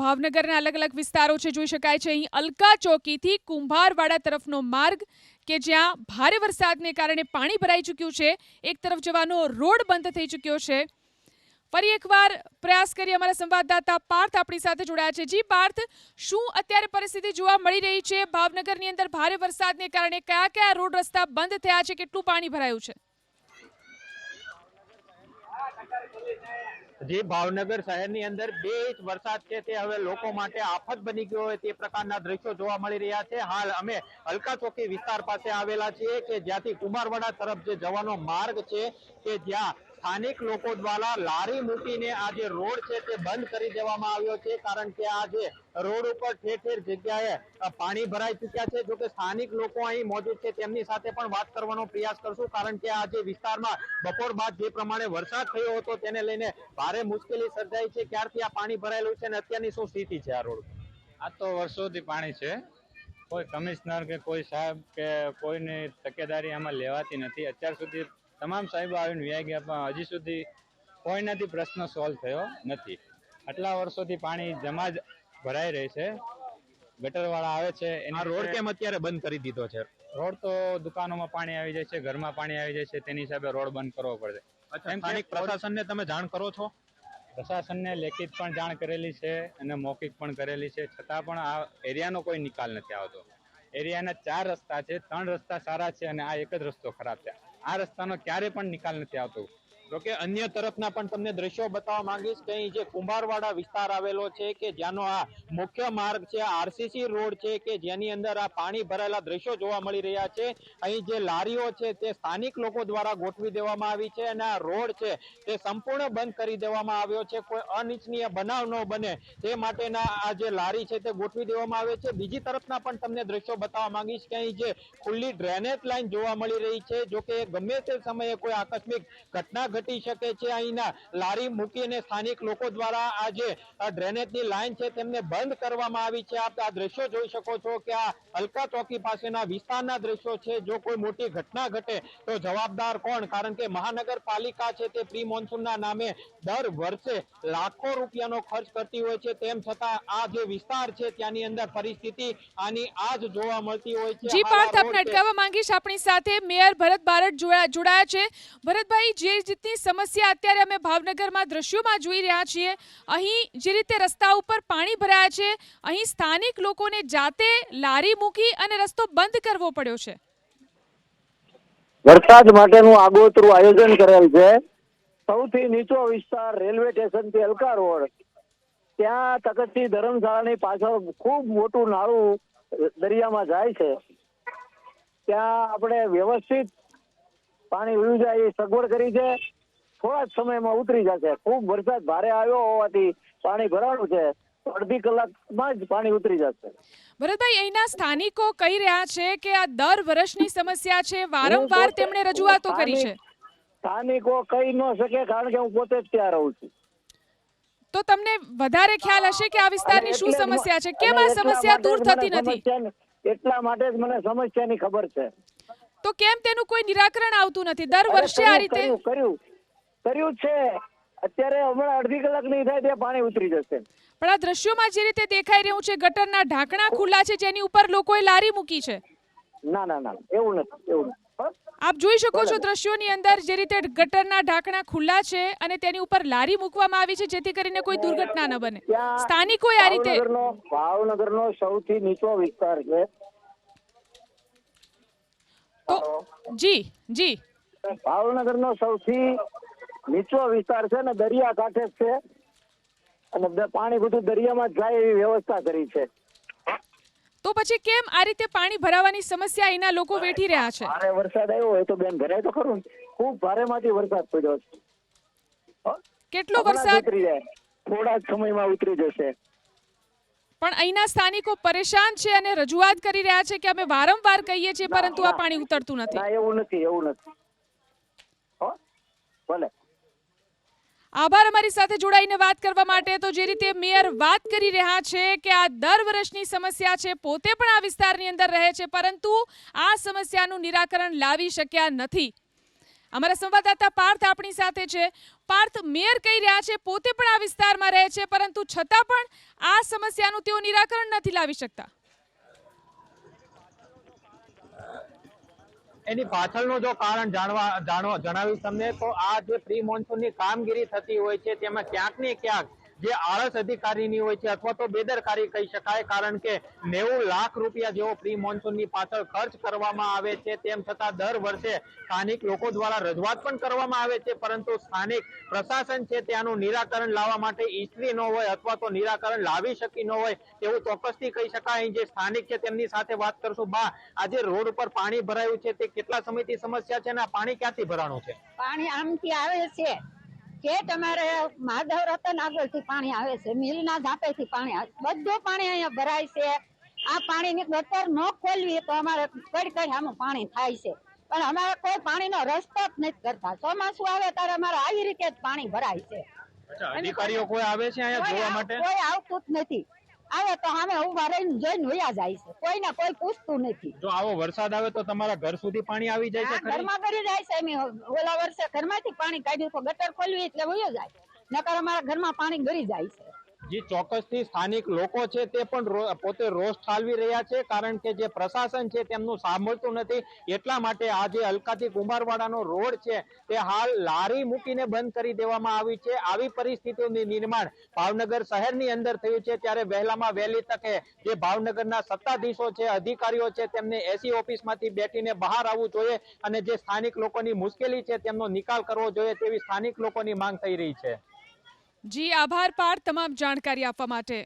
ભાવનગરના અલગ અલગ વિસ્તારો છે, જોઈ શકાય છે. અહીં અલકા ચોકીથી કુંભારવાડા તરફનો માર્ગ કે જ્યાં ભારે વરસાદને કારણે પાણી ભરાઈ ચૂક્યું છે. એક તરફ જવાનો રોડ બંધ થઈ ચૂક્યો છે. ફરી એકવાર પ્રયાસ કરી અમારા સંવાદદાતા પાર્થ આપણી સાથે જોડાયા છે. જી પાર્થ, શું અત્યારે પરિસ્થિતિ જોવા મળી રહી છે? ભાવનગરની અંદર ભારે વરસાદને કારણે કયા કયા રોડ રસ્તા બંધ થયા છે? કેટલું પાણી ભરાયું છે? જે ભાવનગર શહેરની અંદર બે ઇંચ વરસાદ છે, તે હવે લોકો માટે આફત બની ગયો હોય તે પ્રકારના દ્રશ્યો જોવા મળી રહ્યા છે. હાલ અમે હલકા ચોકી વિસ્તાર પાસે આવેલા છીએ કે જ્યાંથી કુમારવાડા તરફ જે જવાનો માર્ગ છે, કે જ્યાં સ્થાનિક લોકો દ્વારા લારી મૂકીને આ જે રોડ છે તે બંધ કરી દેવામાં આવ્યો છે, કારણ કે આ જે રોડ ઉપર ઠેર ઠેર જગ્યાએ પાણી ભરાઈ ચૂક્યા છે. જોકે સ્થાનિક લોકો અહીં મોજૂદ છે, તેમની સાથે પણ વાત કરવાનો પ્રયાસ કરશું, કારણ કે આ જે વિસ્તારમાં બપોર બાદ જે પ્રમાણે વરસાદ થયો હતો, તેને લઈને ભારે મુશ્કેલી સર્જાઈ છે. ક્યારથી આ પાણી ભરાયેલું છે અને અત્યારની શું સ્થિતિ છે આ રોડ? આ તો વર્ષોથી પાણી છે. કોઈ કમિશનર કે કોઈ સાહેબ કે કોઈની તકેદારી આમાં લેવાતી નથી. અત્યાર સુધી તમામ સાહેબો આવીને વ્યાઈ ગયા પણ હજી સુધી કોઈનાથી પ્રશ્ન સોલ્વ થયો નથી. આટલા વર્ષોથી પાણી જમા જ ભરાઈ રહી છે. ગટરવાળા આવે છે એના રોડ કેમ અત્યારે બંધ કરી દીધો છે? રોડ તો દુકાનોમાં પાણી આવી જાય છે ઘરમાં પાણી આવી જાય છે તેની હિસાબે રોડ બંધ કરવો પડશે. સ્થાનિક પ્રશાસનને તમે જાણ કરો છો? પ્રશાસનને લેખિત પણ જાણ કરેલી છે અને મૌખિક પણ કરેલી છે. છતાં પણ આ એરિયાનો કોઈ નિકાલ નથી આવતો. એરિયાના ચાર રસ્તા છે ત્રણ રસ્તા સારા છે અને આ એક જ રસ્તો ખરાબ છે. આ રસ્તાનો ક્યારે પણ નિકાલ નથી આવતો. જોકે અન્ય તરફના પણ તમને દ્રશ્યો બતાવવા માંગીશ. કે અહીં જે કુંભારવાડા વિસ્તાર આવેલો છે કે જ્યાંનો આ મુખ્ય માર્ગ છે આરસીસી રોડ છે કે જેની અંદર આ પાણી ભરાયેલા દ્રશ્યો જોવા મળી રહ્યા છે. અહીં જે લારીઓ છે તે સ્થાનિક લોકો દ્વારા ગોઠવી દેવામાં આવી છે અને આ રોડ છે તે સંપૂર્ણ બંધ કરી દેવામાં આવ્યો છે. કોઈ અનિચ્છનીય બનાવ ન બને તે માટેના આ જે લારી છે તે ગોઠવી દેવામાં આવે છે. બીજી તરફના પણ તમને દ્રશ્યો બતાવવા માંગીશ કે અહીં જે ખુલ્લી ડ્રેનેજ લાઇન જોવા મળી રહી છે. જો કે ગમે તે સમયે કોઈ આકસ્મિક ઘટના ઘટી શકે છે. અહીંના લારી મૂકીને સ્થાનિક લોકો દ્વારા આ જે ડ્રેનેજની લાઈન છે તેમને બંધ કરવામાં આવી છે. આપ આ દ્રશ્યો જોઈ શકો છો કે આ અલકા ચોકી પાસેના વિસ્તારના દ્રશ્યો છે. જો કોઈ મોટી ઘટના ઘટે તો જવાબદાર કોણ? કારણ કે મહાનગરપાલિકા છે તે પ્રી મોન્સૂનના નામે દર વર્ષે લાખો રૂપિયાનો ખર્ચ કરતી હોય છે. તેમ છતાં આ જે વિસ્તાર છે ત્યાંની અંદર પરિસ્થિતિ આની આજ જોવા મળતી હોય છે. જી પાર્થ આપને અટકાવવા માંગીશ. આપણી સાથે મેયર ભરત બારડ જોડા- જોડાયા છે. ભરતભાઈ જે રીતની સમસ્યા અત્યારે અમે ભાવનગરમાં દ્રશ્યોમાં જોઈ રહ્યા છીએ. અહીં જે રીતે રસ્તા ઉપર પાણી ભરાયા છે, અહીં સ્થાનિક લોકોને જાતે લારી મૂકી અને રસ્તો બંધ કરવો પડ્યો છે. વરસાદ માટેનું આગોતરું આયોજન કરેલ છે. સૌથી નીચો વિસ્તાર રેલવે સ્ટેશનથી અલકા રોડ. ત્યાં તકતી ધર્મશાળાની પાછળ ખૂબ મોટું નાળું દરિયામાં જાય છે. ત્યાં આપણે વ્યવસ્થિત પાણી વયું જાય એ સગવડ કરી છે. થોડા જ સમયમાં ઉતરી જશે. ખૂબ વરસાદ ભારે આવ્યો હોવાથી પાણી ભરાણું છે. અડધી કલાકમાં જ પાણી ઉતરી જશે. ભરતભાઈ અહીંના સ્થાનિકો કહી રહ્યા છે કે આ દર વર્ષની સમસ્યા છે. વારંવાર તેમણે રજૂઆતો કરી છે. સ્થાનિકો કહી ન શકે કારણ કે હું પોતે જ ત્યાં રહું છું. તો તમને વધારે ખ્યાલ હશે કે આ વિસ્તારની શું સમસ્યા છે? કેમ આ સમસ્યા દૂર થતી નથી? એટલા માટે જ મને સમસ્યાની ખબર છે. તો કેમ તેનું કોઈ નિરાકરણ આવતું નથી? દર વર્ષે આ રીતે કર્યું. કર્યું છે. અત્યારે હમણાં અડધી કલાક નહીં થાય ત્યાં પાણી ઉતરી જશે. પણ આ દ્રશ્યોમાં જે રીતે દેખાઈ રહ્યું છે ગટરના ઢાંકણા ખુલ્લા છે જેની ઉપર લોકોએ લારી મૂકી છે. ના ના ના એવું નથી એવું આપ જોઈ શકો છો દ્રશ્યોની અંદર જે રીતે ગટરના ઢાંકણા ખુલ્લા છે અને તેની ઉપર લારી મૂકવામાં આવી છે જેથી કરીને કોઈ દુર્ઘટના ન બને. સ્થાનિકો સ્થાનિકોએ આ રીતે ભાવનગરનો સૌથી નીચો વિસ્તાર છે. તો જી જી. ભાવનગરનો સૌથી નીચો વિસ્તાર છે ને દરિયા કાંઠે જ છે. અને પાણી બધું દરિયામાં જાય એવી વ્યવસ્થા કરી છે. તો પછી કેમ આ રીતે પાણી ભરાવાની સમસ્યા એના લોકો વેઠી રહ્યા છે? ભારે વરસાદ આવ્યો હોય તો બેન ભરાય તો ખરું ખૂબ ખૂબ ભારેમાંથી વરસાદ પડ્યો છે. કેટલો વરસાદ? ઉતરી જાય. થોડા જ સમયમાં ઉતરી જશે. પણ અહીંના સ્થાનિકો પરેશાન છે અને રજૂઆત કરી રહ્યા છે કે અમે વારંવાર કહીએ છીએ પરંતુ આ પાણી ઉતરતું નથી. એવું નથી એવું નથી હો ભલે આભાર અમારી સાથે જોડાઈને વાત કરવા માટે. તો જે રીતે મેયર વાત કરી રહ્યા છે કે આ દર વર્ષની સમસ્યા છે, પોતે પણ આ વિસ્તારની અંદર રહે છે, પરંતુ આ સમસ્યાનું નિરાકરણ લાવી શક્યા નથી. અમારા સંવાદદાતા પાર્થ આપણી સાથે છે. પાર્થ, મેયર કહી રહ્યા છે, પોતે પણ આ વિસ્તારમાં રહે છે, પરંતુ છતાં પણ આ સમસ્યાનું તેઓ નિરાકરણ નથી લાવી શકતા. એની પાછળનું જો કારણ જાણવા જાણો જણાવીશ તમને, તો આ જે પ્રી મોન્સૂનની કામગીરી થતી હોય છે, તેમાં ક્યાંક ને ક્યાંક જે આળસ અધિકારીની હોય છે અથવા તો બેદરકારી કહી શકાય, કારણ કે નેવું લાખ રૂપિયા જેવો પ્રી મોન્સૂનની પાછળ ખર્ચ કરવામાં આવે છે. તેમ છતાં દર વર્ષે સ્થાનિક લોકો દ્વારા રજૂઆત પણ કરવામાં આવે છે, પરંતુ સ્થાનિક પ્રશાસન છે ત્યાંનું નિરાકરણ લાવવા માટે ઈચ્છવી ન હોય અથવા તો નિરાકરણ લાવી શકી ન હોય તેવું ચોક્કસથી કહી શકાય. જે સ્થાનિક છે તેમની સાથે વાત કરશું. બા, આજે રોડ ઉપર પાણી ભરાયું છે, તે કેટલા સમયથી સમસ્યા છે અને પાણી ક્યાંથી ભરાણું છે? પાણી આમથી આવે છે. કે તમારે માધવ રતન આગળથી પાણી આવે છે મિલના ઝાપેથી પાણી આવે છે. બધું પાણી અહીંયા ભરાય છે. આ પાણીની ગટર ન ખોલવી તો અમારે કઈ કઈ આમાં પાણી થાય છે. પણ અમારે કોઈ પાણીનો રસ્તો જ નથી કરતા. ચોમાસું આવે ત્યારે અમારે આવી રીતે જ પાણી ભરાય છે. અધિકારીઓ કોઈ આવે છે અહીંયા જોવા માટે? કોઈ આવતું જ નથી. આવે તો અમે ઊભા રહીને જોઈને વયા જાય છે. કોઈને કોઈ પૂછતું નથી. જો આવો વરસાદ આવે તો તમારા ઘર સુધી પાણી આવી જાય છે હા, ઘરમાં ભરી જાય છે અમે ઓલા વર્ષે ઘરમાંથી પાણી કાઢ્યું તો ગટર ખોલવી એટલે વયો જાય. નકર અમારા ઘરમાં પાણી ગરી જાય છે. જે ચોક્કસથી સ્થાનિક લોકો છે તે પણ પોતે રોષ ઠાલવી રહ્યા છે કારણ કે જે પ્રશાસન છે તેમનું સાંભળતું નથી. એટલા માટે આ જે અલકાથી કુંભારવાડાનો રોડ છે તે હાલ લારી મૂકીને બંધ કરી દેવામાં આવી છે. આવી પરિસ્થિતિનું નિર્માણ ભાવનગર શહેરની અંદર થયું છે ત્યારે વહેલામાં વહેલી તકે જે ભાવનગરના સત્તાધીશો છે, અધિકારીઓ છે તેમને એસી ઓફિસમાંથી બેઠીને બહાર આવવું જોઈએ અને જે સ્થાનિક લોકોની મુશ્કેલી છે તેમનો નિકાલ કરવો જોઈએ તેવી સ્થાનિક લોકોની માંગ થઈ રહી છે. જી આભાર પાર્થ તમામ જાણકારી આપવા માટે.